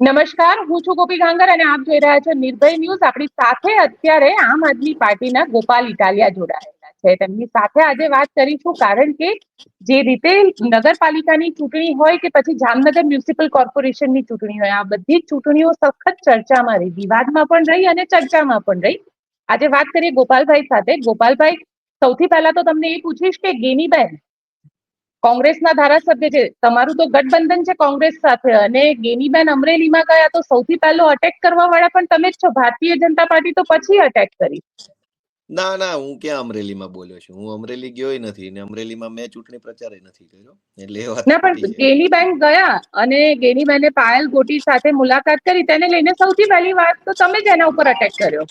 નમસ્કાર, હું છું ગોપી ગાંગર અને આપ જોઈ રહ્યા છો નિર્ભય ન્યૂઝ. આપણી સાથે અત્યારે આમ આદમી પાર્ટીના ગોપાલ ઇટાલિયા જોડાયેલા છે. તેમની સાથે આજે વાત કરીશું કારણ કે જે રીતે નગરપાલિકાની ચૂંટણી હોય કે પછી જામનગર મ્યુનિસિપલ કોર્પોરેશનની ચૂંટણી હોય, આ બધી ચૂંટણીઓ સખત ચર્ચામાં રહી. વિવાદમાં પણ રહી અને ચર્ચામાં પણ રહી. આજે વાત કરીએ ગોપાલભાઈ સાથે. ગોપાલભાઈ, સૌથી પહેલા તો તમને એ પૂછીશ કે ગેનીબેન કોંગ્રેસના ધારાસભ્ય છે. તમારું તો ગઠબંધન છે કોંગ્રેસ સાથે અને ગેનીબેન અમરેલીમાં ગયા તો સૌથી પહેલો અટેક કરવા વાળા પણ તમે જ છો. ભારતીય જનતા પાર્ટી તો પછી અટેક કરી. ના ના હું ક્યાં અમરેલીમાં બોલ્યો છું? હું અમરેલી ગયોય નથી ને અમરેલીમાં મેં ચૂંટણી પ્રચાર નથી કર્યો. એટલે એ વાત ના પણ ગેની ગેનીબેન ગયા અને ગેનીબેને પાયલ ગોટી સાથે મુલાકાત કરી. તેને લઈને સૌથી પહેલી વાત તો તમે જ એના ઉપર અટેક કર્યો.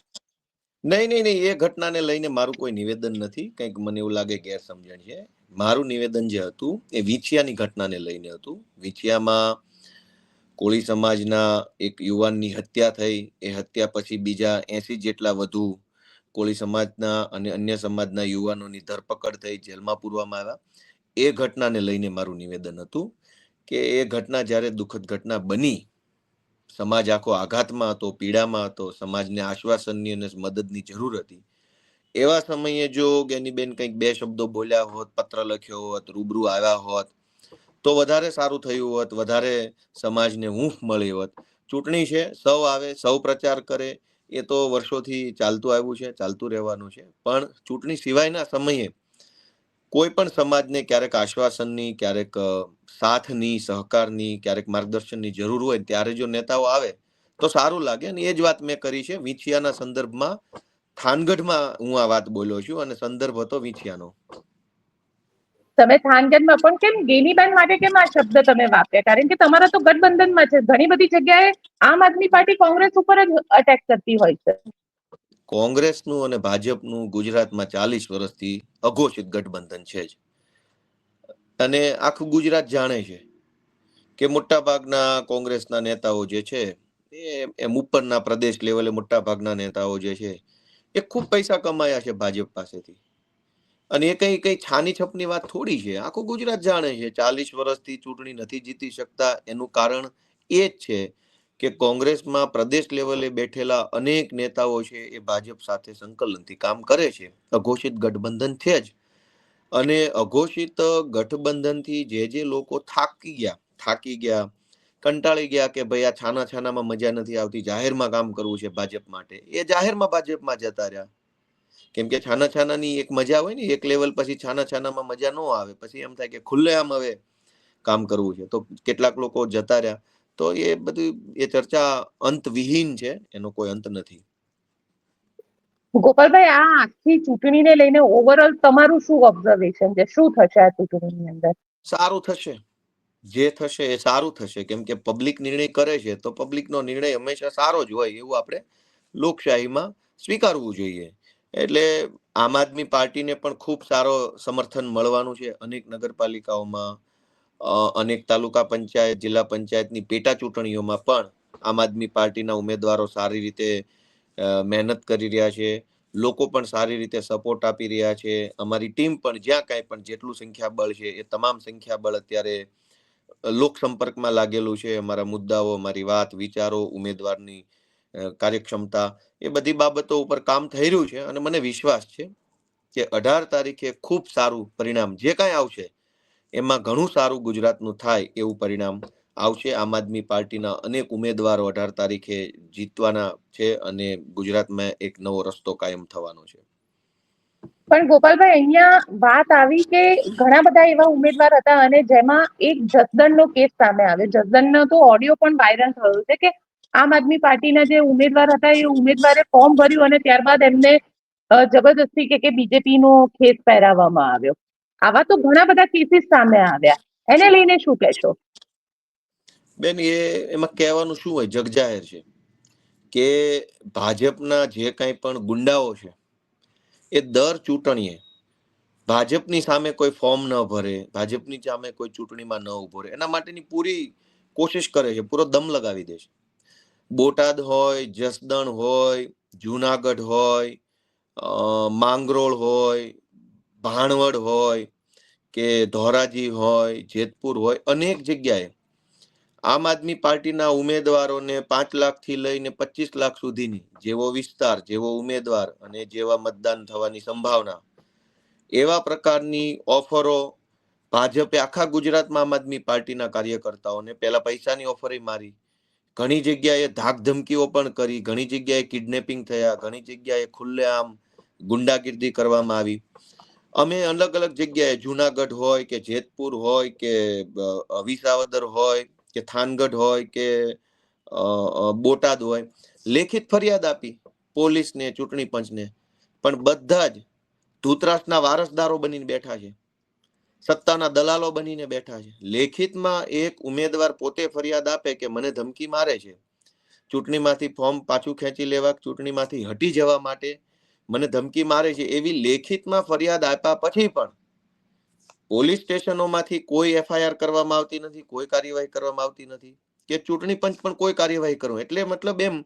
નહીં નહીં નહીં, એ ઘટનાને લઈને મારું કોઈ નિવેદન નથી. કંઈક મને એવું લાગે ગેરસમજણ છે. મારું નિવેદન જે હતું, એ વિછિયાની ઘટનાને લઈને હતું. વિછિયામાં કોળી સમાજના એક યુવાનની હત્યા થઈ. એ હત્યા પછી બીજા એસી જેટલા વધુ કોળી સમાજના અને અન્ય સમાજના યુવાનોની ધરપકડ થઈ, જેલમાં પૂરવામાં આવ્યા. એ ઘટનાને લઈને મારું નિવેદન હતું કે એ ઘટના જ્યારે દુઃખદ ઘટના બની સમાજ આખો આઘાતમાં હતો, પીડામાં હતો, સમાજને આશ્વાસનની અને મદદની જરૂર હતી. એવા સમયે જો ગેનીબેન કંઈક બે શબ્દો બોલ્યા હોત, પત્ર લખ્યો હોત, રૂબરૂ આવ્યા હોત, તો વધારે સારું થયું હોત, વધારે સમાજને ઊંફ મળી હોત. ચૂંટણી છે, સૌ આવે, સૌ પ્રચાર કરે, એ તો વર્ષોથી ચાલતું આવ્યું છે, ચાલતું રહેવાનું છે. પણ ચૂંટણી સિવાયના સમયે કોઈ પણ સમાજને ક્યારેક આશ્વાસનની, ક્યારેક સાથની, સહકારની, ક્યારેક માર્ગદર્શનની જરૂર હોય ત્યારે જો નેતાઓ આવે, તો સારું લાગે. અને એ જ વાત મેં કરી છે. વિંછિયાના સંદર્ભમાં, થાનગઢમાં હું આ વાત બોલ્યો છું અને સંદર્ભ હતો વિછિયાનો. તમે થાનગઢમાં પણ કેમ ગેનીબેન માટે કેમ આ શબ્દ તમે વાપર્યા? કારણ કે તમારા તો ગઠબંધનમાં છે. ઘણી બધી જગ્યાએ આમ આદમી પાર્ટી કોંગ્રેસ ઉપર જ અટેક કરતી હોય છે. કોંગ્રેસનું અને ભાજપનું ગુજરાતમાં ચાલીસ વર્ષથી અઘોષિત ગઠબંધન છે જ. અને આખું ગુજરાત જાણે છે કે મોટા ભાગના કોંગ્રેસના નેતાઓ જે છે, એ એમ ઉપરના પ્રદેશ લેવલે મોટા ભાગના નેતાઓ જે છે, એ ખૂબ પૈસા કમાયા છે ભાજપ પાસેથી. અને એ કઈ કઈ છાની છપની વાત થોડી છે. આખું ગુજરાત જાણે છે. ચાલીસ વર્ષથી ચૂંટણી નથી જીતી શકતા, એનું કારણ એ જ છે કે કોંગ્રેસમાં પ્રદેશ લેવલે બેઠેલા અનેક નેતાઓ છે એ ભાજપ સાથે સંકલનથી કામ કરે છે. અઘોષિત ગઠબંધન છે જ. અને અઘોષિત ગઠબંધનથી જે જે લોકો થાકી ગયા થાકી ગયા, કંટાળી ગયા કે ભાઈ આ છાના છાનામાં મજા નથી આવતી, જાહેરમાં કામ કરવું છે ભાજપ માટે, એ જાહેરમાં ભાજપમાં જતા રહ્યા. કેમ કે છાના છાનાની એક મજા હોય ને, એક લેવલ પછી છાના છાનામાં મજા ન આવે, પછી એમ થાય કે ખુલ્લેઆમ હવે કામ કરવું છે. તો કેટલાક લોકો જતા રહ્યા. તો એ બધું એ ચર્ચા અંતવિહીન છે એનો કોઈ અંત નથી. ગોપાલભાઈ આ આખી ચૂંટણીને લઈને ઓવરઓલ તમારું શું ઓબ્ઝર્વેશન છે? શું થશે આ ચૂંટણીની અંદર? સારું થશે. જે થશે એ સારું થશે. કેમ કે પબ્લિક નિર્ણય કરે છે તો પબ્લિકનો નિર્ણય હંમેશા સારો જ હોય એવું આપણે લોકશાહીમાં સ્વીકારવું જોઈએ. એટલે આમ આદમી પાર્ટીને પણ ખૂબ સારો સમર્થન મળવાનું છે. અનેક નગરપાલિકાઓમાં અનેક તાલુકા પંચાયત, જિલ્લા પંચાયતની પેટા ચૂંટણીઓમાં પણ આમ આદમી પાર્ટીના ઉમેદવારો સારી રીતે મહેનત કરી રહ્યા છે. લોકો પણ સારી રીતે સપોર્ટ આપી રહ્યા છે. અમારી ટીમ પણ જ્યાં કાંઈ પણ જેટલું સંખ્યાબળ છે એ તમામ સંખ્યાબળ અત્યારે લોક સંપર્કમાં લાગેલું છે. અમારા મુદ્દાઓ, અમારી વાત, વિચારો, ઉમેદવારની કાર્યક્ષમતા એ બધી બાબતો ઉપર કામ થઈ રહ્યું છે અને મને વિશ્વાસ છે કે અઢાર તારીખે ખૂબ સારું પરિણામ જે કાંઈ આવશે એમાં ઘણું સારું ગુજરાતનું થાય એવું પરિણામ આવશે. આમ આદમી પાર્ટીના અનેક ઉમેદવારો અઢાર તારીખે જીતવાના છે અને ગુજરાતમાં એક નવો રસ્તો કાયમ થવાનો છે. પણ ગોપાલભાઈ, અહીંયા વાત આવી કે ઘણા બધા એવા ઉમેદવાર હતા અને જેમાં એક જસદણનો કેસ સામે આવ્યો. જસદણનો તો ઓડિયો પણ વાયરલ થયો છે કે આમ આદમી પાર્ટીના જે ઉમેદવાર હતા એ ઉમેદવારે ફોર્મ ભર્યું અને ત્યારબાદ એમને જબરજસ્તી કે કે બીજેપીનો ખેસ પહેરાવવામાં આવ્યો. આવા તો ઘણા બધા કેસીસ સામે આવ્યા. એને લઈને શું કહેશો? બેન એ એમાં કહેવાનું શું હોય? જગજાહેર છે કે ભાજપના જે કંઈ પણ ગુંડાઓ છે એ દર ચૂંટણીએ ભાજપની સામે કોઈ ફોર્મ ન ભરે ભાજપની સામે કોઈ ચૂંટણીમાં ન ઊભો રહે એના માટેની પૂરી કોશિશ કરે છે પૂરો દમ લગાવી દે છે. બોટાદ હોય જસદણ હોય જુનાગઢ હોય માંગરોળ હોય ભાણવડ હોય કે ધોરાજી હોય, જેતપુર હોય, અનેક જગ્યાએ આમ આદમી પાર્ટીના ઉમેદવારોને પાંચ લાખથી લઈને પચીસ લાખ સુધીની જેવો વિસ્તાર, જેવો ઉમેદવાર અને જેવા મતદાન થવાની સંભાવના, એવા પ્રકારની ઓફરો ભાજપે આખા ગુજરાતમાં આમ આદમી પાર્ટીના કાર્યકર્તાઓને પહેલા પૈસાની ઓફરે મારી, ઘણી જગ્યાએ ધાક ધમકીઓ પણ કરી, ઘણી જગ્યાએ કિડનેપિંગ થયા, ઘણી જગ્યાએ ખુલ્લેઆમ ગુંડાગીર્દી કરવામાં આવી. અમે અલગ અલગ જગ્યાએ, જુનાગઢ હોય કે જેતપુર હોય કે વિસાવદર હોય કે થાનગઢ હોય કે બોટાદ હોય, લેખિત ફરિયાદ આપી પોલીસને, ચૂંટણી પંચને. પણ બધા જ ધૂતરાષ્ટ્રના વારસદારો બનીને બેઠા છે. સત્તાના દલાલો બનીને બેઠા છે. લેખિતમાં એક ઉમેદવાર પોતે ફરિયાદ આપે કે મને ધમકી મારે છે. ચૂંટણીમાંથી ફોર્મ પાછું ખેંચી લેવા, ચૂંટણીમાંથી હટી જવા માટે મને ધમકી મારે છે એવી લેખિતમાં ફરિયાદ આપ્યા પછી પણ પોલીસ સ્ટેશનોમાંથી કોઈ એફઆઈઆર કરવામાં આવતી નથી, કોઈ કાર્યવાહી કરવામાં આવતી નથી કે ચૂંટણી પંચ પણ કોઈ કાર્યવાહી કરો એટલે મતલબ એમ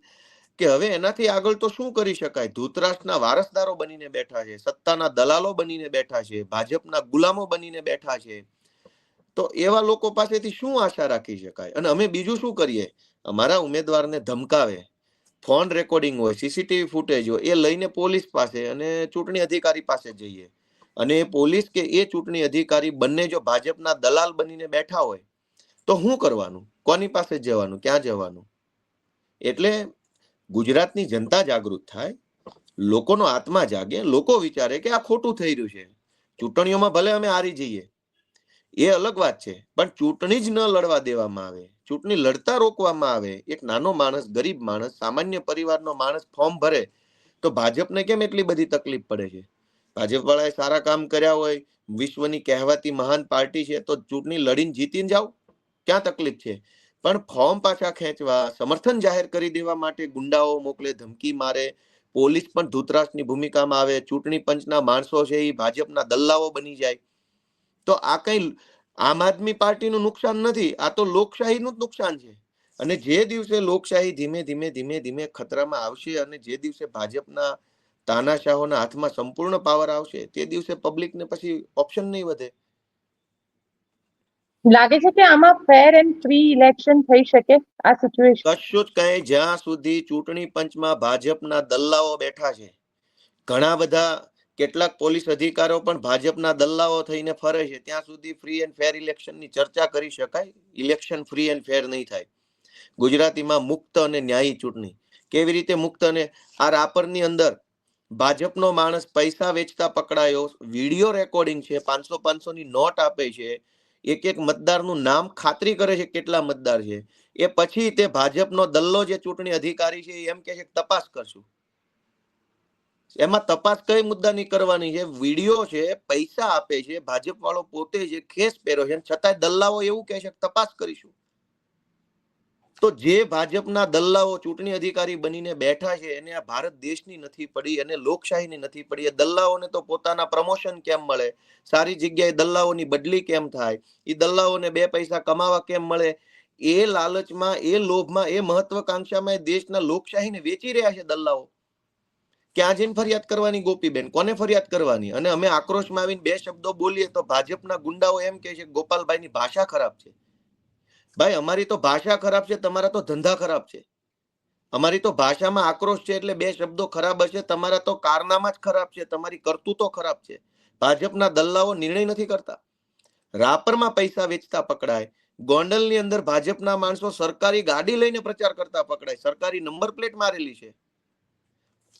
કે હવે એનાથી આગળ તો શું કરી શકાય? ધૂતરાષ્ટ્રના વારસદારો બનીને બેઠા છે, સત્તાના દલાલો બનીને બેઠા છે, ભાજપના ગુલામો બનીને બેઠા છે. તો એવા લોકો પાસેથી શું આશા રાખી શકાય? અને અમે બીજું શું કરીએ? અમારા ઉમેદવારને ધમકાવે. ફોન રેકોર્ડિંગ હોય સીસીટીવી ફૂટેજ હોય, એ લઈને પોલીસ પાસે અને ચૂંટણી અધિકારી પાસે જઈએ. અને એ પોલીસ કે એ ચૂંટણી અધિકારી બંને જો ભાજપના દલાલ બનીને બેઠા હોય, તો શું કરવાનું? કોની પાસે જવાનું? ક્યાં જવાનું? એટલે ગુજરાતની જનતા જાગૃત થાય, લોકોનો આત્મા જાગે, લોકો વિચારે કે આ ખોટું થઈ રહ્યું છે. ચૂંટણીઓમાં ભલે અમે હારી જઈએ. એ અલગ વાત છે, પણ ચૂંટણી જ ન લડવા દેવામાં આવે. ચૂંટણી લડતા રોકવામાં આવે, એક નાનો માણસ, ગરીબ માણસ, સામાન્ય પરિવારનો માણસ ફોર્મ ભરે, તો ભાજપને કેમ એટલી બધી તકલીફ પડે છે? ભાજપ વાળાએ સારા કામ કર્યા હોય, વિશ્વની કહેવાતી મહાન પાર્ટી છે, તો ચૂંટણી લડીને જીતીને જાવ ક્યાં તકલીફ છે? પણ ફોર્મ પાછા ખેંચવા, સમર્થન જાહેર કરી દેવા માટે ગુંડાઓ મોકલે, ધમકી મારે, પોલીસ પણ ધૂતરાષ્ટ્રની ભૂમિકામાં આવે, ચૂંટણી પંચના માણસો છે એ ભાજપના દલ્લાઓ બની જાય. તો આ કઈ આમ આદમી પાર્ટીનું નુકસાન નથી આ તો લોકશાહીનું જ નુકસાન છે. અને જે દિવસે લોકશાહી ધીમે ધીમે ધીમે ધીમે ખતરામાં આવશે અને જે દિવસે ભાજપના તાનાશાહોના હાથમાં સંપૂર્ણ પાવર આવશે તે દિવસે પબ્લિકને પછી ઓપ્શન નહીં વધે. લાગે છે કે આમાં ફેર એન્ડ ફ્રી ઇલેક્શન થઈ શકે આ સિચ્યુએશન કશું જ કઈ જ્યાં સુધી ચૂંટણી પંચમાં ભાજપના દલ્લાઓ બેઠા છે. ઘણા બધા કેટલાક પોલીસ અધિકારો પણ ભાજપના દલ્લાઓ થઈને ફરે છે. ત્યાં સુધી ફ્રી એન્ડ ફેર ઇલેક્શનની ચર્ચા કરી શકાય. ઇલેક્શન ફ્રી એન્ડ ફેર નહીં થાય. ગુજરાતીમાં મુક્ત અને ન્યાયી ચૂંટણી. કેવી રીતે મુક્ત અને આ રાપરની અંદર ભાજપનો માણસ પૈસા વેચતા પકડાયો વીડિયો રેકોર્ડિંગ છે, પાંચસો પાંચસો ની નોટ આપે છે, એક એક મતદારનું નામ ખાતરી કરે છે કેટલા મતદાર છે. એ પછી તે ભાજપનો દલ્લો જે ચૂંટણી અધિકારી છે એમ કે છે તપાસ કરશું. એમાં તપાસ કઈ મુદ્દાની કરવાની છે? વીડિયો છે, પૈસા આપે છે ભાજપ વાળો પોતે જે ખેસ પહેરો છે છતાંય દલ્લાઓ એવું કહે છે તપાસ કરીશું. તો જે ભાજપના દલ્લાઓ ચૂંટણી અધિકારી બનીને બેઠા છે, એને આ ભારત દેશની નથી પડી અને લોકશાહીની નથી પડી. એ દલ્લાઓને તો પોતાના પ્રમોશન કેમ મળે? સારી જગ્યાએ દલ્લાઓની બદલી કેમ થાય? એ દલ્લાઓને બે પૈસા કમાવા કેમ મળે? એ લાલચમાં, એ લોભમાં, એ મહત્વકાંક્ષામાં દેશના લોકશાહીને વેચી રહ્યા છે દલ્લાઓ. ક્યાં જઈને ફરિયાદ કરવાની ગોપીબેન? કોને ફરિયાદ કરવાની? અને અમે આક્રોશમાં આવીને બે શબ્દો બોલીએ તો ભાજપના ગુંડાઓ એમ કે છે ગોપાલભાઈની ભાષા ખરાબ છે. ભાઈ, અમારી તો ભાષા ખરાબ છે, તમારા તો ધંધા ખરાબ છે. અમારી તો ભાષામાં આક્રોશ છે એટલે બે શબ્દો ખરાબ હશે, તમારા તો કારનામા જ ખરાબ છે, તમારી કરતૂતો ખરાબ છે. ભાજપના દલ્લાઓ નિર્ણય નથી કરતા. રાપરમાં પૈસા વેચતા પકડાય. ગોંડલની અંદર ભાજપના માણસો સરકારી ગાડી લઈને પ્રચાર કરતા પકડાય. સરકારી નંબર પ્લેટ મારેલી છે.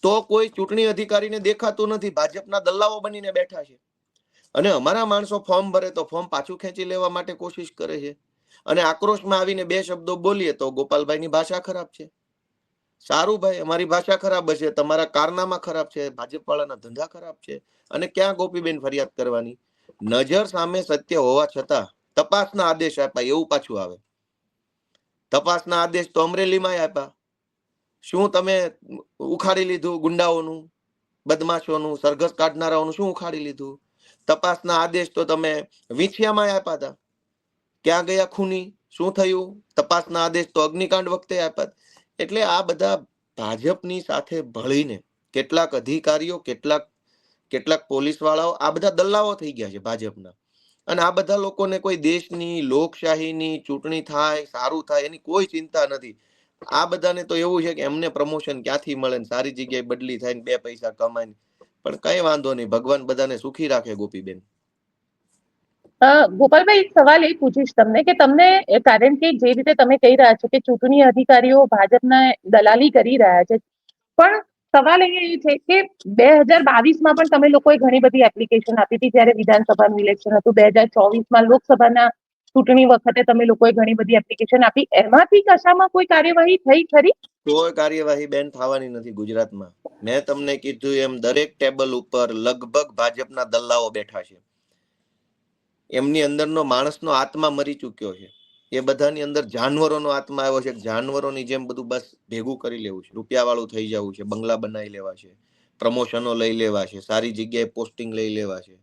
તો કોઈ ચૂંટણી અધિકારીને દેખાતું નથી. ભાજપના દલ્લાઓ બનીને બેઠા છે. અને અમારા માણસો ફોર્મ ભરે તો ફોર્મ પાછું ખેંચી લેવા માટે કોશિશ કરે છે. અને આક્રોશમાં આવીને બે શબ્દો બોલીએ તો ગોપાલભાઈની ભાષા ખરાબ છે. સારું ભાઈ, અમારી ભાષા ખરાબ હશે, તમારા કારનામા ખરાબ છે ભાજપ વાળાના ધંધા ખરાબ છે. અને ક્યાં ગોપીબેન ફરિયાદ કરવાની? નજર સામે સત્ય હોવા છતાં તપાસના આદેશ આપ્યા, એવું પાછું આવે. તપાસના આદેશ તો અમરેલીમાં આપ્યા. શું તમે ઉખાડી લીધું ગુંડાઓનું, બદમાશોનું, સરઘસ કાઢનારાઓનું શું ઉખાડી લીધું? તપાસના આદેશ તો તમે વીંછિયામાં આપ્યા હતા. ક્યાં ગયા ખૂની? શું થયું? તપાસના આદેશ તો અગ્નિકાંડ વખતે આપ્યા એટલે આ બધા ભાજપની સાથે ભળીને કેટલાક અધિકારીઓ, કેટલાક કેટલાક પોલીસ વાળાઓ આ બધા દલ્લાઓ થઈ ગયા છે ભાજપના. અને આ બધા લોકોને કોઈ દેશની લોકશાહીની ચૂંટણી થાય, સારું થાય, એની કોઈ ચિંતા નથી. આ બધાને તો એવું છે કે એમને પ્રમોશન ક્યાંથી મળે ને સારી જગ્યાએ બદલી થાય ને બે પૈસા કમાય પણ કઈ વાંધો નહીં, ભગવાન બધાને સુખી રાખે ગોપીબેન. ગોપાલભાઈ સવાલ એ પૂછીશ તમને કે તમને કારણ કે જે રીતે તમે કહી રહ્યા છો કે ચૂંટણી અધિકારીઓ ભાજપના દલાલી કરી રહ્યા છે, પણ સવાલ એ છે કે બે હજાર બાવીસમાં પણ તમે લોકોએ ઘણી બધી એપ્લિકેશન આપી હતી, જ્યારે વિધાનસભાનું ઇલેક્શન હતું, બે હજાર ચોવીસમાં લોકસભાના ચૂંટણી વખતે તમે લોકોએ ઘણી બધી એપ્લિકેશન આપી. એમાંથી કશામાં કોઈ કાર્યવાહી થઈ ખરી? કોઈ કાર્યવાહી બેન થવાની નથી ગુજરાતમાં. મેં તમને કીધું એમ, દરેક ટેબલ ઉપર લગભગ ભાજપના દલ્લાઓ બેઠા છે. એમની અંદરનો માણસનો આત્મા મરી ચૂક્યો છે. એ બધાની અંદર જાનવરોનો આત્મા આવ્યો છે. જાનવરોની જેમ બધું બસ ભેગું કરી લેવું છે. રૂપિયા વાળું થઈ જવું છે. બંગલા બનાવી લેવા છે. પ્રમોશનો લઈ લેવા છે. સારી જગ્યાએ પોસ્ટિંગ લઈ લેવા છે.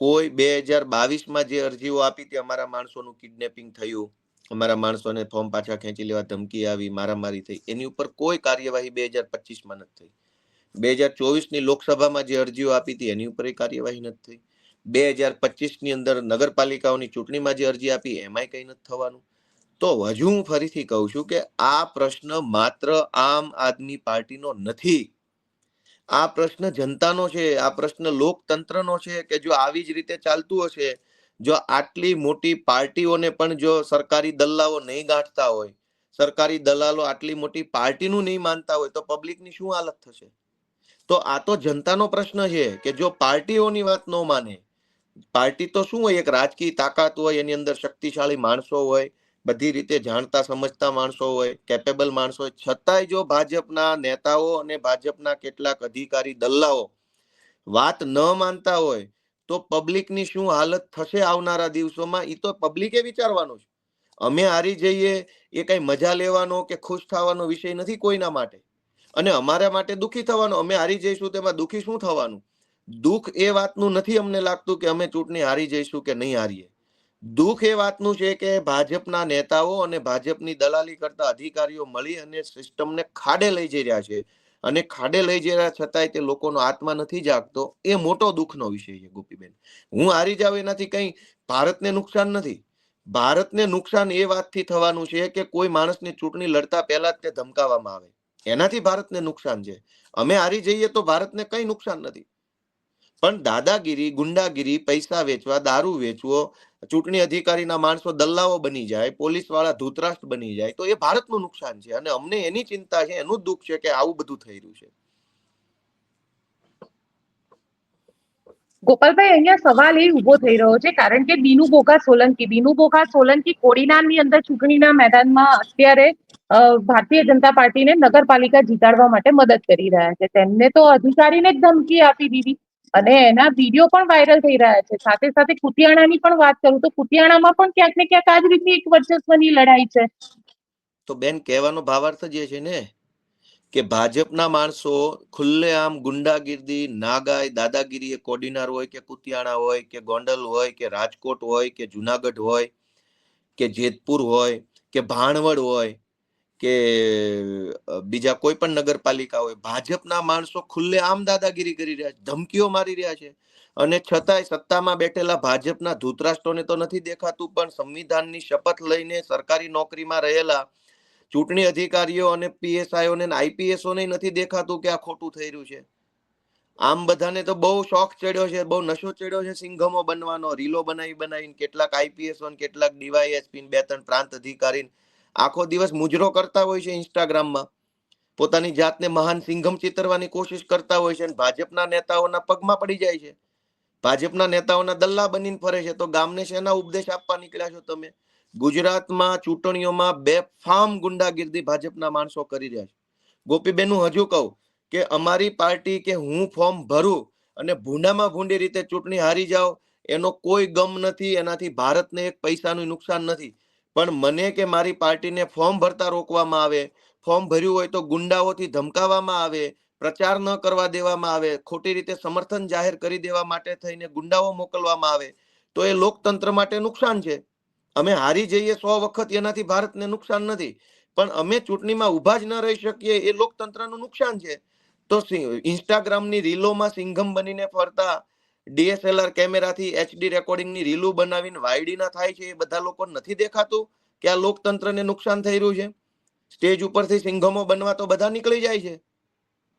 કોઈ બે હજાર બાવીસમાં જે અરજીઓ આપી હતી, અમારા માણસોનું કિડનેપિંગ થયું, અમારા માણસોને ફોર્મ પાછા ખેંચી લેવા ધમકી આવી, મારામારી થઈ, એની ઉપર કોઈ કાર્યવાહી બે હજાર પચીસમાં નથી થઈ. બે હજાર ચોવીસની લોકસભામાં જે અરજીઓ આપી હતી, એની ઉપર કાર્યવાહી નથી થઈ. બે હજાર પચીસની અંદર નગરપાલિકાઓની ચૂંટણીમાં જે અરજી આપી, એમાંય કંઈ નથી થવાનું. તો હજુ હું ફરીથી કહું છું કે આ પ્રશ્ન માત્ર આમ આદમી પાર્ટીનો નથી. આ પ્રશ્ન જનતાનો છે, આ પ્રશ્ન લોકતંત્રનો છે કે જો આવી જ રીતે ચાલતું હશે, જો આટલી મોટી પાર્ટીઓને પણ જો સરકારી દલાલો નહીં ગાંઠતા હોય, સરકારી દલાલો આટલી મોટી પાર્ટીનું નહીં માનતા હોય તો પબ્લિકની શું હાલત થશે? તો આ તો જનતાનો પ્રશ્ન છે કે જો પાર્ટીઓની વાત ન માને, પાર્ટી તો શું હોય, એક રાજકીય તાકાત હોય, એની અંદર શક્તિશાળી માણસો હોય બધી રીતે જાણતા સમજતા માણસો હોય કેપેબલ માણસો હોય. છતાંય જો ભાજપના નેતાઓ અને ભાજપના કેટલાક અધિકારી દલ્લાઓ વાત ન માનતા હોય, તો પબ્લિકની શું હાલત થશે આવનારા દિવસોમાં? એ તો પબ્લિકે વિચારવાનું છે. અમે હારી જઈએ એ કઈ મજા લેવાનો કે ખુશ થવાનો વિષય નથી કોઈના માટે. અને અમારા માટે દુખી થવાનો. અમે હારી જઈશું તેમાં દુખી શું થવાનું? દુઃખ એ વાતનું નથી અમને લાગતું કે અમે ચૂંટણી હારી જઈશું કે નહીં હારીએ. દુઃખ એ વાતનું છે કે ભાજપના નેતાઓ અને ભાજપની દલાલી કરતા અધિકારીઓ મળી અને સિસ્ટમને ખાડે લઈ જઈ રહ્યા છે. અને ખાડે લઈ જઈ રહ્યા છતાંય તે લોકોનો આત્મા નથી જાગતો. એ મોટો દુઃખનો વિષય છે, ગોપીબેન. હું હારી જાઉં એનાથી કંઈ ભારતને નુકસાન નથી. ભારતને નુકસાન એ વાતથી થવાનું છે કે કોઈ માણસની ચૂંટણી લડતા પહેલા જ તે ધમકાવવામાં આવે. એનાથી ભારતને નુકસાન છે. અમે હારી જઈએ તો ભારતને કંઈ નુકસાન નથી. પણ દાદાગીરી, ગુંડાગીરી, પૈસા વેચવા, દારૂ વેચવો ચૂંટણી અધિકારીના માણસો દલ્લાઓ બની જાય પોલીસવાળા ધૂતરાષ્ટ્ર બની જાય, તો એ ભારતનું નુકસાન છે. અને અમને એની ચિંતા છે, એનું દુઃખ છે કે આવું બધું થઈ રહ્યું છે. ગોપાલભાઈ, અહીંયા સવાલ એ ઊભો થઈ રહ્યો છે, કારણ કે બીનુ બોઘા સોલંકી, બીનુ બોઘા સોલંકી કોડીનારની અંદર ચૂંટણીના મેદાનમાં અત્યારે ભારતીય જનતા પાર્ટીને નગરપાલિકા જીતાડવા માટે મદદ કરી રહ્યા છે. તેમને તો અધિકારીને જ ધમકી આપી દીધી. અને એના વીડિયો પણ વાયરલ થઈ રહ્યા છે. સાથે સાથે કુતિયાણાની પણ વાત કરું તો કુતિયાણામાં પણ ક્યાંક ને ક્યાંક આ જ રીતની એક વર્ચસ્વની લડાઈ છે. તો બેન કહેવાનો ભાવાર્થ જે છે ને, કે ભાજપના માણસો ખુલ્લેઆમ ગુંડાગીરદી નાગાય દાદાગીરી એ કોડીનાર હોય કે કુતિયાણા હોય કે ગોંડલ હોય કે રાજકોટ હોય કે જુનાગઢ હોય કે જેતપુર હોય કે ભાણવડ હોય કે બીજા કોઈ પણ નગરપાલિકા હોય, ભાજપના માણસો ખુલ્લે આમ દાદાગીરી કરી રહ્યા છે, ધમકીઓ મારી રહ્યા છે. અને છતાંય સત્તામાં બેઠેલા ભાજપના ધૂતરાષ્ટ્રોને તો નથી દેખાતું, પણ સંવિધાનની શપથ લઈને સરકારી નોકરીમાં રહેલા ચૂંટણી અધિકારીઓ અને પીએસઆઈઓને આઈપીએસઓને નથી દેખાતું કે આ ખોટું થઈ રહ્યું છે. આમ બધાને તો બહુ શોખ ચડ્યો છે, બહુ નશો ચડ્યો છે સિંઘમો બનવાનો, રીલો બનાવી બનાવીને કેટલાક આઈપીએસ કેટલાક ડીવાયએસપી બે ત્રણ પ્રાંત અધિકારી આખો દિવસ મુજરો કરતા હોય છે ઇન્સ્ટાગ્રામમાં પોતાની જાતને મહાન સિંઘમ ચિતરવાની કોશિશ કરતા હોય છે અને ભાજપના નેતાઓના પગમાં પડી જાય છે. ભાજપના નેતાઓના દલ્લા બનીને ફરે છે. તો ગામને શેના ઉપદેશ આપવા નીકળ્યા છો તમે? ગુજરાતમાં ચૂંટણીઓમાં બે ફામ ગુંડાગીર્દી ભાજપના માણસો કરી રહ્યા છે. ગોપીબેન હું હજુ કહું કે અમારી પાર્ટી કે હું ફોર્મ ભરું અને ભૂંડામાં ભૂંડી રીતે ચૂંટણી હારી જાવ એનો કોઈ ગમ નથી, એનાથી ભારતને એક પૈસાનું નુકસાન નથી. પણ મને કે મારી પાર્ટીને ફોર્મ ભરતા રોકવામાં આવે, ફોર્મ ભર્યું હોય તો ગુંડાઓથી ધમકાવવામાં આવે, પ્રચાર ન કરવા દેવામાં આવે, ખોટી રીતે સમર્થન જાહેર કરી દેવા માટે થઈને ગુંડાઓ મોકલવામાં આવે, તો એ લોકતંત્ર માટે નુકસાન છે. અમે હારી જઈએ સો વખત એનાથી ભારતને નુકસાન નથી, પણ અમે ચૂંટણીમાં ઊભા જ ન રહી શકીએ એ લોકતંત્રનું નુકસાન છે. તો ઇન્સ્ટાગ્રામની રીલોમાં સિંઘમ બનીને ફરતા ડીએસએલઆર કેમેરાથી એચડી રેકોર્ડિંગની રીલું બનાવીને વાયડીના થાય છે એ બધા લોકો નથી દેખાતું કે આ લોકતંત્રને નુકસાન થઈ રહ્યું છે? સ્ટેજ ઉપરથી સિંઘમો બનવા તો બધા નીકળી જાય છે.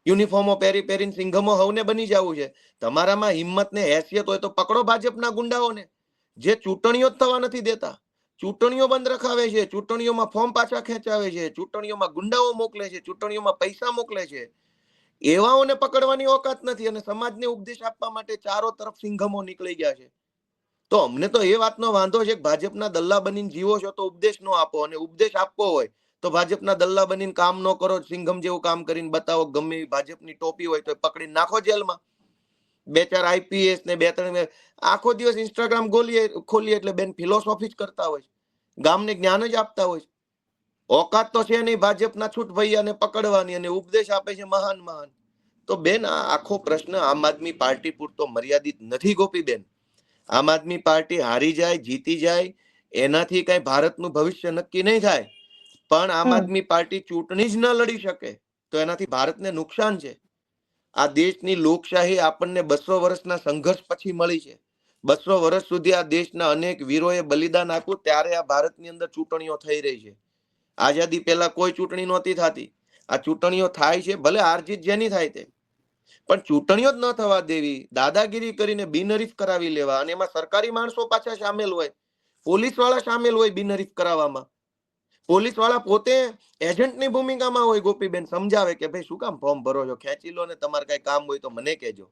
યુનિફોર્મો પહેરી પહેરીને સિંઘમો હવને બની જવું છે. તમારામાં હિંમત ને હેસિયત હોય તો પકડો ભાજપના ગુંડાઓને. જે ચૂંટણીઓ જ થવા નથી દેતા. ચૂંટણીઓ બંધ રખાવે છે. ચૂંટણીઓમાં ફોર્મ પાછા ખેંચાવે છે. ચૂંટણીઓમાં ગુંડાઓ મોકલે છે. ચૂંટણીઓમાં પૈસા મોકલે છે. એવાઓને પકડવાની ઓકાત નથી અને સમાજને ઉપદેશ આપવા માટે ચારો તરફ સિંઘમો નીકળી ગયા છે તો અમને તો એ વાતનો વાંધો છે કે ભાજપના દલ્લા બનીને જીવો છો તો ઉપદેશ નો આપો અને ઉપદેશ આપવો હોય તો ભાજપના દલ્લા બનીને કામ ન કરો, સિંઘમ જેવું કામ કરીને બતાવો ગમે ભાજપની ટોપી હોય તો પકડીને નાખો જેલમાં બે ચાર આઈપીએસ ને બે ત્રણ આખો દિવસ ઇન્સ્ટાગ્રામ ખોલીએ ખોલીએ એટલે બેન ફિલોસોફી જ કરતા હોય છે. ગામને જ્ઞાન જ આપતા હોય છે. ઓકાત તો છે નહીં ભાજપના છૂટ ભૈયાને પકડવાની અને ઉપદેશ આપે છે મહાન મહાન. તો બેન આ આખો પ્રશ્ન આમ આદમી પાર્ટી પૂરતો મર્યાદિત નથી ગોપીબેન. આમ આદમી પાર્ટી હારી જાય જીતી જાય એનાથી કઈ ભારતનું ભવિષ્ય નક્કી નહીં થાય. પણ આમ આદમી પાર્ટી ચૂંટણી જ ન લડી શકે તો એનાથી ભારતને નુકસાન છે. આ દેશની લોકશાહી આપણને બસો વર્ષના સંઘર્ષ પછી મળી છે. બસો વર્ષ સુધી આ દેશના અનેક વીરોએ બલિદાન આપ્યું ત્યારે આ ભારતની અંદર ચૂંટણીઓ થઈ રહી છે. આઝાદી પહેલા કોઈ ચૂંટણી નહોતી થતી. આ ચૂંટણીઓ થાય છે, ભલે હાર જેની થાય તે પણ ચૂંટણીઓ જ ન થવા દેવી, દાદાગીરી કરીને બિનહરીફ કરાવી લેવા અને એમાં સરકારી માણસો પાછા સામેલ હોય પોલીસવાળા સામેલ હોય બિનહરીફ કરાવવામાં. પોલીસવાળા પોતે એજન્ટની ભૂમિકામાં હોય, ગોપીબેન, સમજાવે કે, ભાઈ, શું કામ ફોર્મ ભરો છો? ખેંચી લો ને તમારે કઈ કામ હોય તો મને કહેજો.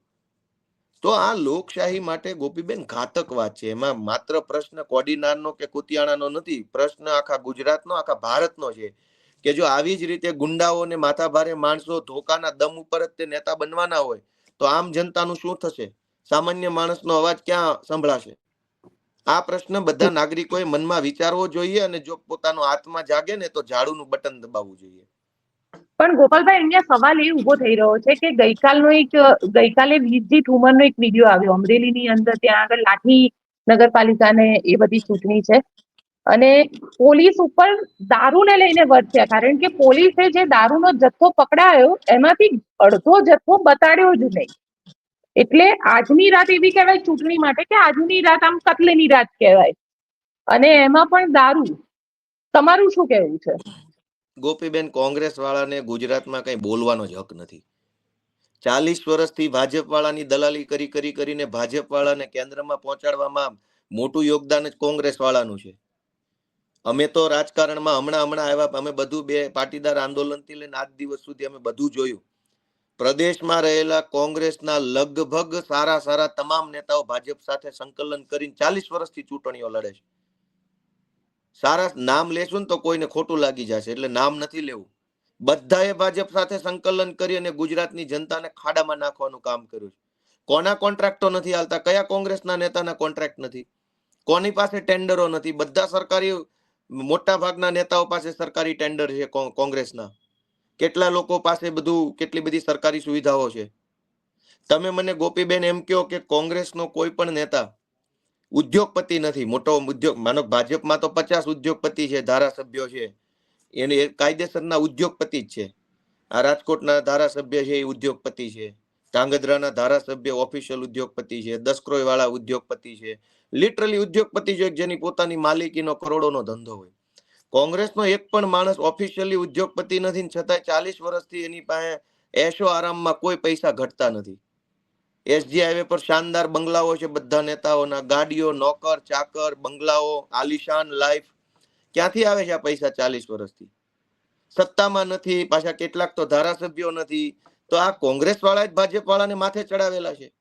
તો આ લોકશાહી માટે ગોપીબેન ઘાતક વાત છે. એમાં માત્ર પ્રશ્ન કોડીનારનો કે કુતિયાણાનો નથી, પ્રશ્ન આખા ગુજરાતનો, આખા ભારતનો છે. કે જો આવી જ રીતે ગુંડાઓ ને માથાભારે માણસો ધોકાના દમ ઉપર જ તે નેતા બનવાના હોય, તો આમ જનતાનું શું થશે? સામાન્ય માણસનો અવાજ ક્યાં સંભળાશે? આ પ્રશ્ન બધા નાગરિકોએ મનમાં વિચારવો જોઈએ અને જો પોતાનો આત્મા જાગે ને તો ઝાડુનું બટન દબાવવું જોઈએ. પણ ગોપાલભાઈ, અહીંયા સવાલ એ ઊભો થઈ રહ્યો છે કે ગઈકાલનો એક, ગઈકાલે વીરજી ઠુમરનો એક વીડિયો આવ્યો, અમરેલીની અંદર ત્યાં આગળ લાઠી નગરપાલિકાને એ બધી ચૂંટણી છે. અને પોલીસ ઉપર દારૂને લઈને વર્ત્યા કારણ કે પોલીસે જે દારૂનો જથ્થો પકડાયો, એમાંથી અડધો જથ્થો બતાડ્યો જ નહીં. એટલે આજની રાત એવી કહેવાય ચૂંટણી માટે કે આજની રાત આમ કતલેની રાત કહેવાય. અને એમાં પણ દારૂ. તમારું શું કહેવું છે? ગોપીબેન કોંગ્રેસ વાળાને ગુજરાતમાં કઈ બોલવાનો જ હક નથી. ચાલીસ વર્ષથી ભાજપ વાળાની દલાલી કરી કરી કરીને ભાજપ વાળાને કેન્દ્રમાં પહોંચાડવામાં મોટું યોગદાન જ કોંગ્રેસ વાળાનું છે. અમે તો રાજકારણમાં હમણાં હમણાં આવ્યા, અમે બધું બે પાટીદાર આંદોલનથી લઈને આજ દિવસ સુધી અમે બધું જોયું. પ્રદેશમાં રહેલા કોંગ્રેસના લગભગ સારા સારા તમામ નેતાઓ ભાજપ સાથે સંકલન કરીને ચાલીસ વર્ષથી ચૂંટણીઓ લડે છે. સારા નામ લેશું ને તો કોઈને ખોટું લાગી જશે, એટલે નામ નથી લેવું. બધાએ ભાજપ સાથે સંકલન કરી અને ગુજરાતની જનતાને ખાડામાં નાખવાનું કામ કર્યું છે. કોના કોન્ટ્રાક્ટો નથી હાલતા? કયા કોંગ્રેસના નેતાના કોન્ટ્રાક્ટ નથી? કોની પાસે ટેન્ડરો નથી? બધા સરકારી મોટા ભાગના નેતાઓ પાસે સરકારી ટેન્ડર છે કોંગ્રેસના. કેટલા લોકો પાસે બધું, કેટલી બધી સરકારી સુવિધાઓ છે? તમે મને ગોપીબેન એમ કહો કે કોંગ્રેસનો કોઈ પણ નેતા ઉદ્યોગપતિ નથી. મોટો ઉદ્યોગ, માનો ભાજપમાં તો પચાસ ઉદ્યોગપતિ છે, ધારાસભ્યો છે. એને કાયદેસરના ઉદ્યોગપતિ જ છે. આ રાજકોટના ધારાસભ્ય છે, એ ઉદ્યોગપતિ છે. ધાંગધ્રાના ધારાસભ્ય, ઓફિશિયલ ઉદ્યોગપતિ છે. દસક્રોય વાળા ઉદ્યોગપતિ છે. લિટરલી ઉદ્યોગપતિ છે, જેની પોતાની માલિકીનો કરોડોનો ધંધો હોય. કોંગ્રેસનો એક પણ માણસ ઓફિશિયલી ઉદ્યોગપતિ નથી છતાંય ચાલીસ વર્ષથી એની પાસે એશો આરામમાં કોઈ પૈસા ઘટતા નથી. એસજી હાઈવે પર શાનદાર બંગલાઓ છે બધા નેતાઓના. ગાડીઓ, નોકર, ચાકર, બંગલાઓ, આલિશાન, લાઈફ. ક્યાંથી આવે છે આ પૈસા ચાલીસ વર્ષથી? સત્તામાં નથી, પાછા કેટલાક તો ધારાસભ્યો નથી. તો આ કોંગ્રેસ વાળા જ ભાજપ વાળાને માથે ચડાવેલા છે.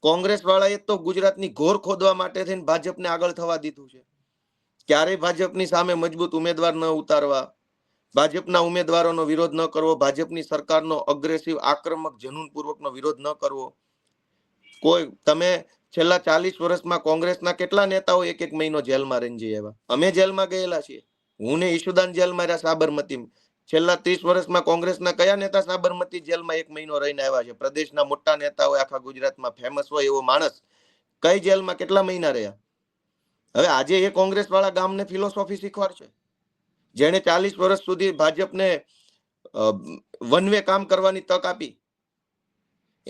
કોંગ્રેસ વાળાએ તો ગુજરાતની ઘોર ખોદવા માટે થઈને ભાજપને આગળ થવા દીધું છે. ક્યારેય ભાજપની સામે મજબૂત ઉમેદવાર ન ઉતારવા. ભાજપના ઉમેદવારોનો વિરોધ ન કરવો. ભાજપની સરકારનો અગ્રેસિવ આક્રમક, જનૂનપૂર્વકનો વિરોધ ન કરવો. કોઈ, તમે છેલ્લા ચાલીસ વર્ષમાં કોંગ્રેસના કેટલા નેતાઓ એક એક મહિનો જેલમાં રહીને જઈ આવ્યા? અમે જેલમાં ગયેલા છીએ. હું ને ઈશુદાન જેલમાં રહ્યા સાબરમતી. છેલ્લા ત્રીસ વર્ષમાં કોંગ્રેસના કયા નેતા સાબરમતી જેલમાં એક મહિનો રહીને આવ્યા છે? પ્રદેશના મોટા નેતાઓ આખા ગુજરાતમાં ફેમસ હોય એવો માણસ કઈ જેલમાં કેટલા મહિના રહ્યા? હવે આજે એ કોંગ્રેસ વાળા ગામને ફિલોસોફી શીખવાડશે. જેણે ચાલીસ વર્ષ સુધી ભાજપને વન વે કામ કરવાની તક આપી.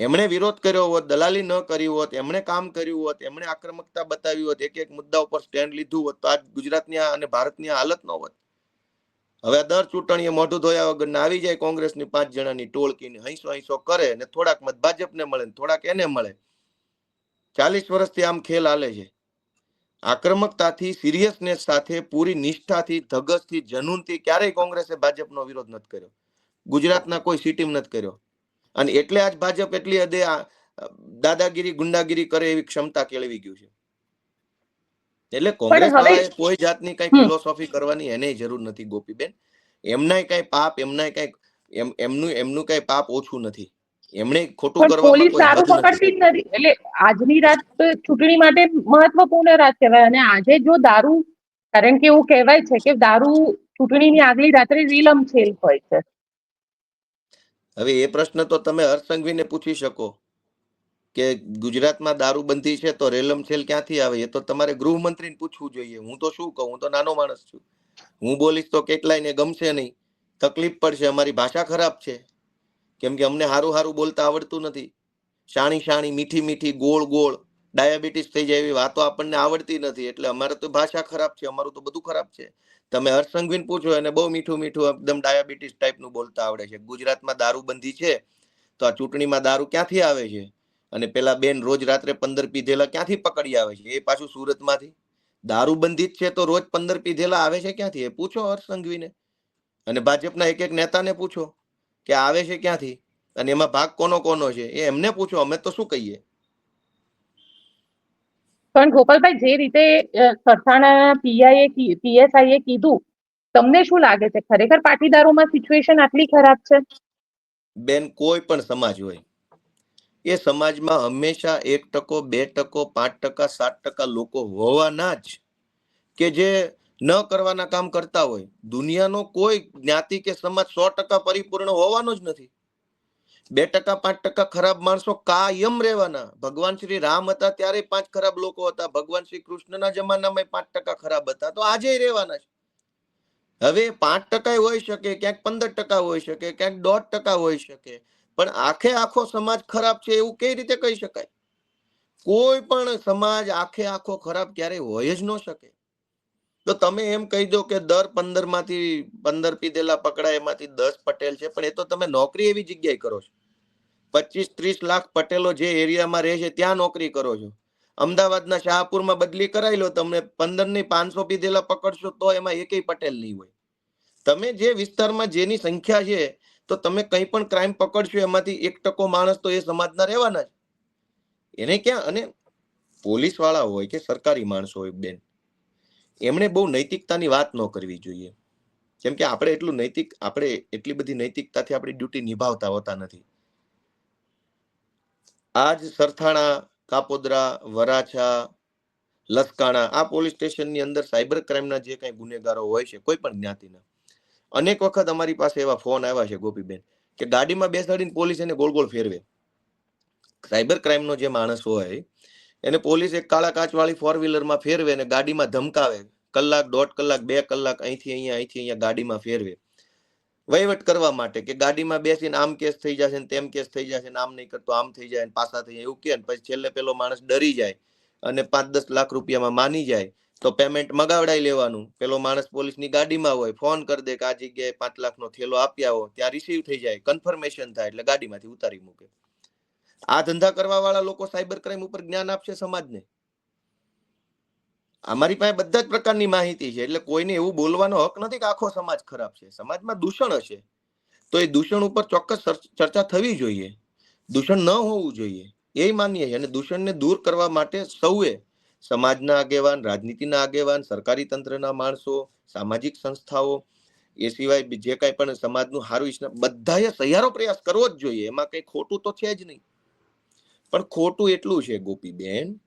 એમણે વિરોધ કર્યો હોત, દલાલી ન કરી હોત, એમણે કામ કર્યું હોત, એમણે આક્રમકતા બતાવી હોત એક એક મુદ્દા ઉપર સ્ટેન્ડ લીધું હોત, તો આજ ગુજરાતની અને ભારતની હાલત ન હોત. હવે દર ચૂંટણીએ મોઢું ધોયા વગર આવી જાય કોંગ્રેસની પાંચ જણાની ટોળકીને, હૈસો હૈસો કરે ને થોડાક મત ભાજપને મળે ને થોડાક એને મળે. ચાલીસ વર્ષથી આમ ખેલ હાલે છે. આક્રમકતાથી સિરિયસનેસ સાથે, પૂરી નિષ્ઠાથી ધગસથી જનૂનથી ક્યારેય કોંગ્રેસે ભાજપનો વિરોધ નથી કર્યો. ગુજરાતના કોઈ સિટીમ નથી કર્યો. અને એટલે આજ ભાજપ એટલી હદે દાદાગીરી ગુંડાગીરી કરે એવી ક્ષમતા કેળવી ગયું છે. એટલે કોંગ્રેસ વાળાએ કોઈ જાતની કઈ. ફિલોસોફી કરવાની એને જરૂર નથી ગોપીબેન. એમનાય કઈ પાપ એમનાય કઈ એમ એમનું એમનું કઈ પાપ ઓછું નથી. એમણે ખોટું કરવા પોલીસ સારું પકડતી જ નથી. એટલે આજની રાત ચૂંટણી માટે મહત્વપૂર્ણ રાત કહેવાય. અને આજે જો દારૂ કારણ કે એવું કહેવાય છે કે દારૂ ચૂંટણીની આગલી રાત્રે વિલંબછેલ હોય છે. હવે એ પ્રશ્ન તો તમે હર્ષસંઘવીને પૂછી શકો કે ગુજરાતમાં દારૂબંધી છે તો રેલમ છેલ ક્યાંથી આવે? એ તો તમારે ગૃહમંત્રીને પૂછવું જોઈએ. હું તો શું કહું? હું તો નાનો માણસ છું. હું બોલીશ તો કેટલાયને ગમશે નહીં. તકલીફ પડશે. અમારી ભાષા ખરાબ છે. કેમ કે અમને સારું સારું બોલતા આવડતું નથી. શાણી શાણી, મીઠી મીઠી, ગોળ ગોળ, ડાયાબિટીસ થઈ જાય એવી વાતો આપણને આવડતી નથી. એટલે અમારે તો ભાષા ખરાબ છે. અમારું તો બધું ખરાબ છે. તમે હર્ષસંઘવીને પૂછો, એને બહુ મીઠું મીઠું, એકદમ ડાયાબિટીસ ટાઈપનું બોલતા આવડે છે. ગુજરાતમાં દારૂબંધી છે, તો આ ચૂંટણીમાં દારૂ ક્યાંથી આવે છે? અને પેલા બેન રોજ રાત્રે પંદર પીધેલા ક્યાંથી પકડી આવે છે? એ પાછું સુરતમાંથી. દારૂબંધી જ છે તો રોજ પંદર પીધેલા આવે છે ક્યાંથી? એ પૂછો હર્ષસંઘવીને. અને ભાજપના એક એક નેતાને પૂછો કે આવે છે ક્યાંથી? અને એમાં ભાગ કોનો કોનો છે? એ એમને પૂછો, અમે તો શું કહીએ? પણ ગોપાલભાઈ, જે રીતે સરથાણા પીઆઈએ પીએસઆઈએ કીધું, તમને શું લાગે છે? ખરેખર પાટીદારોમાં સિચ્યુએશન આટલી ખરાબ છે? બેન, કોઈ પણ સમાજ હોય, એ સમાજમાં હંમેશા એક ટકો, બે ટકો, પાંચ ટકા, સાત ટકા લોકો હોવાના જ કે જે ન કરવાના કામ કરતા હોય. દુનિયાનો કોઈ જ્ઞાતિ કે સમાજ સો ટકા પરિપૂર્ણ હોવાનો જ નથી. બે ટકા, પાંચ ટકા ખરાબ માણસો કાયમ રહેવાના. ભગવાન શ્રી રામ હતા ત્યારે પાંચ ખરાબ લોકો હતા. ભગવાન શ્રી કૃષ્ણના જમાનામાં પાંચ ટકા ખરાબ હતા. તો આજે રહેવાના છે. હવે પાંચ ટકા હોઈ શકે, ક્યાંક પંદર ટકા હોઈ શકે, ક્યાંક દોઢ ટકા હોઈ શકે. પણ આખે આખો સમાજ ખરાબ છે એવું કઈ રીતે કહી શકાય? કોઈ પણ સમાજ આખે આખો ખરાબ ક્યારેય હોય જ ન શકે. તો તમે એમ કહી દો કે દર પંદરમાંથી પંદર પીધેલા પકડાય એમાંથી દસ પટેલ છે, પણ એ તો તમે નોકરી એવી જગ્યાએ કરો છો. પચીસ ત્રીસ લાખ પટેલો જે એરિયામાં રહે છે, ત્યાં નોકરી કરો છો. અમદાવાદના શાહપુરમાં બદલી કરાવી લો, તમને પંદરની પાંચસો પીધેલા પકડશો, તો એમાં એકેય પટેલ નહીં હોય. તમે જે વિસ્તારમાં જેની સંખ્યા છે, તો તમે કંઈ પણ ક્રાઇમ પકડશો, એમાંથી એક ટકો માણસ તો એ સમાજના રહેવાના જ. એને ક્યાં, અને પોલીસવાળા હોય કે સરકારી માણસો હોય, બેન, એમણે બહુ નૈતિકતાની વાત ન કરવી જોઈએ. કેમ કે આપણે એટલું નૈતિક, આપણે એટલી બધી નૈતિકતાથી આપણી ડ્યુટી નિભાવતા હોતા નથી. આજ સરથાણા, કાપોદરા, વરાછા, લસકાણા, આ પોલીસ સ્ટેશનની અંદર સાયબર ક્રાઇમના જે કંઈ ગુનેગારો હોય છે, કોઈ પણ જ્ઞાતિના અનેક વખત અમારી પાસે એવા ફોન આવ્યા છે, ગોપીબેન, કે ગાડીમાં બેસાડીને પોલીસ એને ગોળ ગોળ ફેરવે. સાયબર ક્રાઇમનો જે માણસ હોય, એને પોલીસ એક કાળા કાચવાળી ફોર વ્હીલરમાં ફેરવે અને ગાડીમાં ધમકાવે. કલાક, દોઢ કલાક, બે કલાક અહીંથી અહીંયા અહીંથી અહીંયા ગાડીમાં ફેરવે. વહીવટ કરવા માટે કે ગાડીમાં બેસીને આમ કેસ થઈ જશે ને તેમ કેસ થઈ જશે ને આમ નહીં કરતો, આમ થઈ જાય ને પાછા થઈ જાય એવું કે પછી છેલ્લે પેલો માણસ ડરી જાય અને પાંચ દસ લાખ રૂપિયામાં માની જાય, તો પેમેન્ટ મગાવડાઈ લેવાનું. પેલો માણસ પોલીસની ગાડીમાં હોય, ફોન કરી દે કે આ જગ્યાએ પાંચ લાખનો થેલો આપ્યા હો ત્યાં રિસીવ થઈ જાય કન્ફર્મેશન થાય એટલે ગાડીમાંથી ઉતારી મૂકે. આ ધંધા કરવા વાળા લોકો સાયબર ક્રાઇમ ઉપર જ્ઞાન આપશે સમાજને? અમારી પાસે બધા જ પ્રકારની માહિતી છે, એટલે કોઈને એવું બોલવાનો હક નથી કે આખો સમાજ ખરાબ છે. સમાજમાં દૂષણ હશે તો એ દૂષણ ઉપર ચોક્કસ ચર્ચા થવી જોઈએ. દૂષણ ન હોવું જોઈએ. એ માનીએ છીએ. અને દૂષણને દૂર કરવા માટે સૌએ સમાજના આગેવાન, રાજનીતિના આગેવાન, સરકારી તંત્રના માણસો, સામાજિક સંસ્થાઓ, એ સિવાય જે કાંઈ પણ સમાજનું સારું ઈચ્છના બધાએ સહિયારો પ્રયાસ કરવો જ જોઈએ. એમાં કંઈ ખોટું તો છે જ નહીં. પણ ખોટું એટલું છે, ગોપીબેન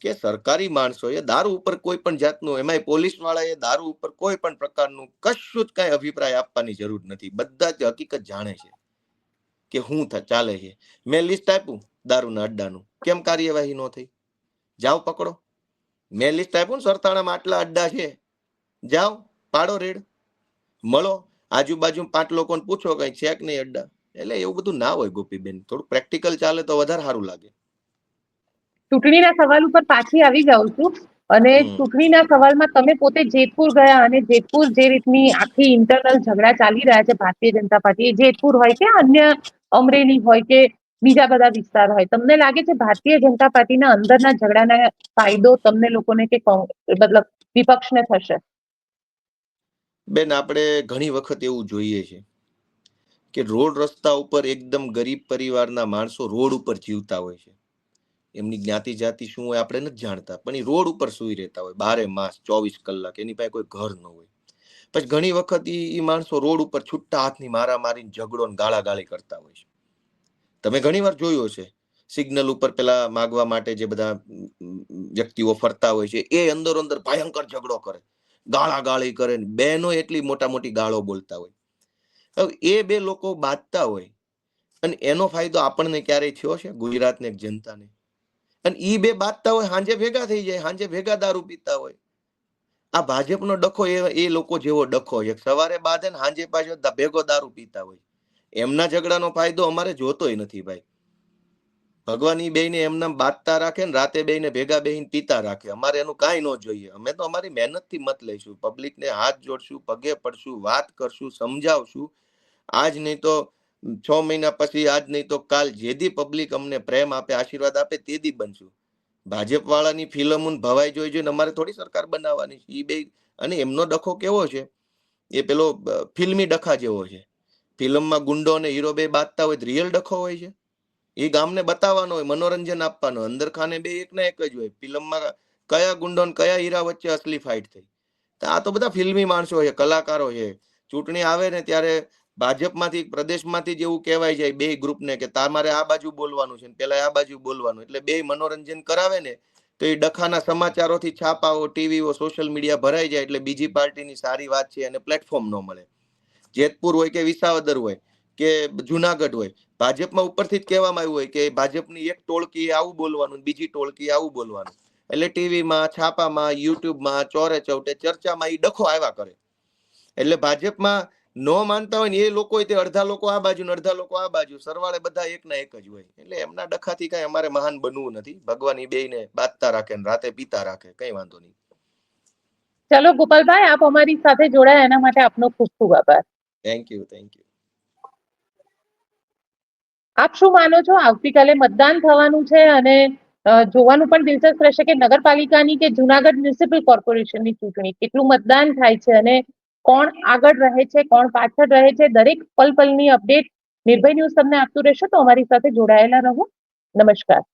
કે સરકારી માણસોએ દારૂ ઉપર કોઈ પણ જાતનું, એમાંય પોલીસ વાળાએ દારૂ ઉપર કોઈ પણ પ્રકારનું કશું જ કાંઈ અભિપ્રાય આપવાની જરૂર નથી. બધા જ હકીકત જાણે છે કે થ- ચાલે છે. મેં લિસ્ટ આપ્યું દારૂના અડ્ડાનું. કેમ કાર્યવાહી ન થઈ? જાઓ પકડો. મેં લિસ્ટ આપ્યું ને સરથાણામાં આટલા અડ્ડા છે. જાઓ, પાડો રેડ. મળો. આજુબાજુ પાંચ લોકોને પૂછો કઈ છે કે નહીં અડ્ડા? એટલે એવું બધું ના હોય ગોપીબેન. થોડું પ્રેક્ટિકલ ચાલે તો વધારે સારું લાગે. ચૂંટણીના સવાલ ઉપર પાછી આવી જાઉં છું. અને ચૂંટણીના સવાલમાં તમે પોતે જેતપુર ગયા અને જેતપુર જે રીતની આખી ઇન્ટરનલ ઝઘડા ચાલી રહ્યા છે ભારતીય જનતા પાર્ટી એ જેતપુર હોય કે અન્ય અમરેલી હોય કે બીજા બધા વિસ્તાર હોય તમને લાગે છે ભારતીય જનતા પાર્ટીના અંદરના ઝઘડાના ફાયદો તમને લોકોને કે મતલબ વિપક્ષને થશે? બેન આપણે ઘણી વખત એવું જોઈએ છે કે રોડ રસ્તા ઉપર એકદમ ગરીબ પરિવારના માણસો રોડ ઉપર જીવતા હોય છે. એમની જ્ઞાતિ જાતિ શું હોય આપણે નથી જાણતા, પણ એ રોડ ઉપર સુઈ રહેતા હોય, બારે માસ, ચોવીસ કલાક, એની પાસે કોઈ ઘર ન હોય. પછી ઘણી વખત ઈ માણસો રોડ ઉપર છૂટા હાથની મારા મારીને ઝઘડો ને ગાળા ગાળી કરતા હોય છે. તમે ઘણી વાર જોયું હશે, સિગ્નલ ઉપર પેલા માગવા માટે જે બધા વ્યક્તિઓ ફરતા હોય છે, એ અંદર અંદર ભયંકર ઝઘડો કરે ગાળા ગાળી કરે ને બહેનો એટલી મોટા મોટી ગાળો બોલતા હોય. હવે એ બે લોકો બાંધતા હોય, અને એનો ફાયદો આપણને ક્યારેય થયો છે ગુજરાતને જનતાને? અને ઈ બે બાંધતા હોય, હાંજે ભેગા થઈ જાય, હાંજે ભેગા દારૂ પીતા હોય. આ ભાજપનો ડખો એ એ લોકો જેવો ડખો છે સવારે બાંધે ને હાંજે પાછો ભેગો દારૂ પીતા હોય. એમના ઝઘડાનો ફાયદો અમારે જોતોય નથી ભાઈ. ભગવાન ઈ બેને એમના બાંધતા રાખે ને રાતે બેને ભેગા બેહીને પીતા રાખે. અમારે એનું કાંઈ ન જોઈએ. અમે તો અમારી મહેનતથી મત લઈશું. પબ્લિકને હાથ જોડશું, પગે પડશું, વાત કરશું, સમજાવશું. આજ નહીં તો છ મહિના પછી આજ નહીં તો કાલ જેદી પબ્લિક અમને પ્રેમ આપે, આશીર્વાદ આપે તેદી બનશું. ભાજપ વાળાની ફિલ્મ ભવાઈ જોઈ જોઈને અમારે થોડી સરકાર બનાવવાની છે. એ બે અને એમનો ડખો કેવો છે? એ પેલો ફિલ્મી ડખા જેવો છે. ફિલ્મમાં ગુંડો અને હીરો બે બાંધતા હોય રિયલ ડખો હોય છે. એ ગામને બતાવવાનો હોય, મનોરંજન આપવાનો અંદર ખાને બે એક ના એક જ હોય. ફિલ્મમાં કયા ગુંડો ને કયા હીરા વચ્ચે અસલી ફાઇટ થઈ. તો આ તો બધા ફિલ્મી માણસો છે, કલાકારો છે. ચૂંટણી આવે ને ત્યારે ભાજપમાંથી, પ્રદેશમાંથી જ એવું કહેવાય જાય બે ગ્રુપને કે તમારે આ બાજુ બોલવાનું છે પેલા આ બાજુ બોલવાનું. એટલે બે મનોરંજન કરાવે ને, તો એ ડખાના સમાચારોથી છાપાઓ ટીવીઓ, સોશિયલ મીડિયા ભરાઈ જાય એટલે બીજી પાર્ટીની સારી વાત છે અને પ્લેટફોર્મ ન મળે. જેતપુર હોય કે વિસાવદર હોય કે જુનાગઢ હોય, ભાજપમાં ઉપરથી જ કહેવામાં આવ્યું હોય કે ભાજપની એક ટોળકી આવું બોલવાનું બીજી ટોળકી આવું બોલવાનું. એટલે ટીવીમાં, છાપામાં, યુટ્યુબમાં, ચોરે ચૌટે ચર્ચામાં એ ડખો આવ્યા કરે. એટલે ભાજપમાં ન માનતા હોય ને એ લોકો તે અડધા લોકો આ બાજુ ને અડધા લોકો આ બાજુ સરવાળે બધા એક ના એક જ હોય. એટલે એમના ડખાથી કઈ અમારે મહાન બનવું નથી. ભગવાન બે ને બાંધતા રાખે ને રાતે પીતા રાખે કઈ વાંધો નહીં. ચલો ગોપાલભાઈ આપ અમારી સાથે જોડાયા એના માટે આપનો ખૂબ ખૂબ આભાર. થેન્ક યુ થેન્ક યુ આપ શું માનો છો? આવતીકાલે મતદાન થવાનું છે અને જોવાનું પણ દિલચસ્પ રહેશે કે નગરપાલિકાની કે જુનાગઢ મ્યુનિસિપલ કોર્પોરેશનની ચૂંટણી કેટલું મતદાન થાય છે અને કોણ આગળ રહે છે, કોણ પાછળ રહે છે, દરેક પલ પલની અપડેટ નિર્ભય ન્યૂઝ તમને આપતું રહેશે, તો અમારી સાથે જોડાયેલા રહો. નમસ્કાર.